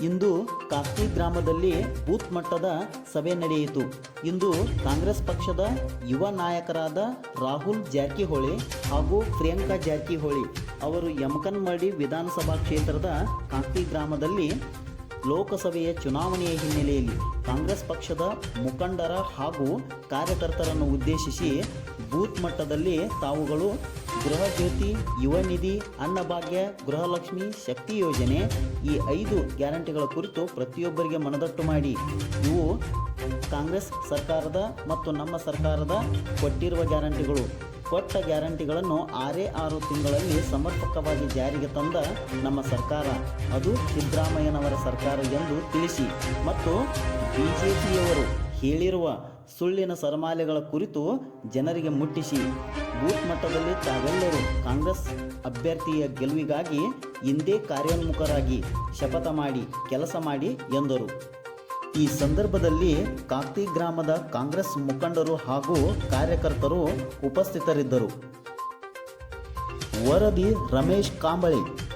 ಇಂದು ಕಾಸ್ತಿ ಗ್ರಾಮದಲ್ಲಿ ಬೂತ್ ಮಟ್ಟದ ಸಭೆ ನಡೆಯಿತು. ಇಂದು ಕಾಂಗ್ರೆಸ್ ಪಕ್ಷದ ಯುವ ನಾಯಕರಾದ ರಾಹುಲ್ ಜಾರಕಿಹೊಳಿ ಹಾಗೂ ಪ್ರಿಯಾಂಕಾ ಜಾರಕಿಹೊಳಿ ಅವರು ಯಮಕನ್ಮಡಿ ವಿಧಾನಸಭಾ ಕ್ಷೇತ್ರದ ಕಾಸ್ತಿ ಗ್ರಾಮದಲ್ಲಿ ಲೋಕಸಭೆಯ ಚುನಾವಣೆಯ ಹಿನ್ನೆಲೆಯಲ್ಲಿ ಕಾಂಗ್ರೆಸ್ ಪಕ್ಷದ ಮುಖಂಡರ ಹಾಗೂ ಕಾರ್ಯಕರ್ತರನ್ನು ಉದ್ದೇಶಿಸಿ ಬೂತ್ ಮಟ್ಟದಲ್ಲಿ ತಾವುಗಳು ಗೃಹ ಜ್ಯೋತಿ ಯುವ ನಿಧಿ ಅನ್ನಭಾಗ್ಯ, ಗೃಹಲಕ್ಷ್ಮಿ, ಶಕ್ತಿ ಯೋಜನೆ ಈ ಐದು ಗ್ಯಾರಂಟಿಗಳ ಕುರಿತು ಪ್ರತಿಯೊಬ್ಬರಿಗೆ ಮನದಟ್ಟು ಮಾಡಿ. ಇವು ಕಾಂಗ್ರೆಸ್ ಸರ್ಕಾರದ ಮತ್ತು ನಮ್ಮ ಸರ್ಕಾರದ ಕೊಟ್ಟಿರುವ ಗ್ಯಾರಂಟಿಗಳು. ಕೊಟ್ಟ ಗ್ಯಾರಂಟಿಗಳನ್ನು ಆರೇ ಆರು ತಿಂಗಳಲ್ಲಿ ಸಮರ್ಪಕವಾಗಿ ಜಾರಿಗೆ ತಂದ ನಮ್ಮ ಸರ್ಕಾರ. ಅದು ಸಿದ್ದರಾಮಯ್ಯನವರ ಸರ್ಕಾರ ಎಂದು ತಿಳಿಸಿ. ಮತ್ತು ಬಿ ಜೆ ಪಿಯವರು ಹೇಳಿರುವ ಸುಳ್ಳಿನ ಸರಮಾಲೆಗಳ ಕುರಿತು ಜನರಿಗೆ ಮುಟ್ಟಿಸಿ. ಬೂತ್ ಮಟ್ಟದಲ್ಲಿ ತಾವೆಲ್ಲರೂ ಕಾಂಗ್ರೆಸ್ ಅಭ್ಯರ್ಥಿಯ ಗೆಲುವಿಗಾಗಿ ಇಂದೇ ಕಾರ್ಯೋನ್ಮುಖರಾಗಿ ಶಪಥ ಮಾಡಿ ಕೆಲಸ ಮಾಡಿ ಎಂದರು. ಈ ಸಂದರ್ಭದಲ್ಲಿ ಕಾಕ್ತಿ ಗ್ರಾಮದ ಕಾಂಗ್ರೆಸ್ ಮುಖಂಡರು ಹಾಗೂ ಕಾರ್ಯಕರ್ತರು ಉಪಸ್ಥಿತರಿದ್ದರು. ವರದಿ ರಮೇಶ್ ಕಾಂಬಳಿ.